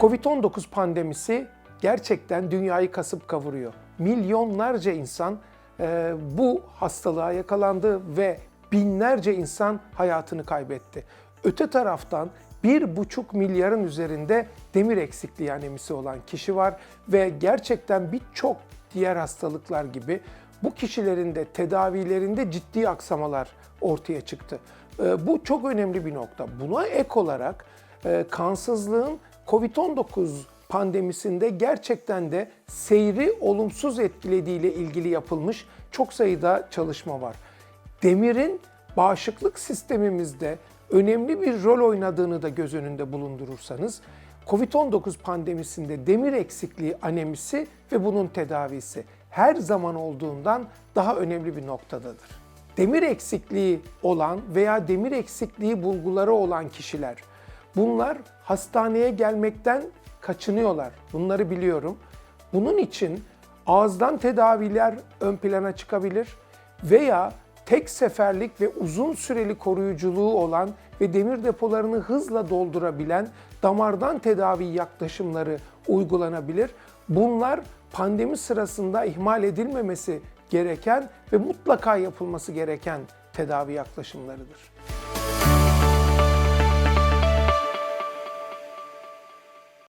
Covid-19 pandemisi gerçekten dünyayı kasıp kavuruyor. Milyonlarca insan e, bu hastalığa yakalandı ve binlerce insan hayatını kaybetti. Öte taraftan 1,5 milyarın üzerinde demir eksikliği anemisi olan kişi var ve gerçekten birçok diğer hastalıklar gibi bu kişilerin de tedavilerinde ciddi aksamalar ortaya çıktı. E, Bu çok önemli bir nokta. Buna ek olarak e, kansızlığın COVID-19 pandemisinde gerçekten de seyri olumsuz etkilediğiyle ilgili yapılmış çok sayıda çalışma var. Demirin bağışıklık sistemimizde önemli bir rol oynadığını da göz önünde bulundurursanız COVID-19 pandemisinde demir eksikliği anemisi ve bunun tedavisi her zaman olduğundan daha önemli bir noktadadır. Demir eksikliği olan veya demir eksikliği bulguları olan kişiler bunlar hastaneye gelmekten kaçınıyorlar. Bunları biliyorum. Bunun için ağızdan tedaviler ön plana çıkabilir veya tek seferlik ve uzun süreli koruyuculuğu olan ve demir depolarını hızla doldurabilen damardan tedavi yaklaşımları uygulanabilir. Bunlar pandemi sırasında ihmal edilmemesi gereken ve mutlaka yapılması gereken tedavi yaklaşımlarıdır.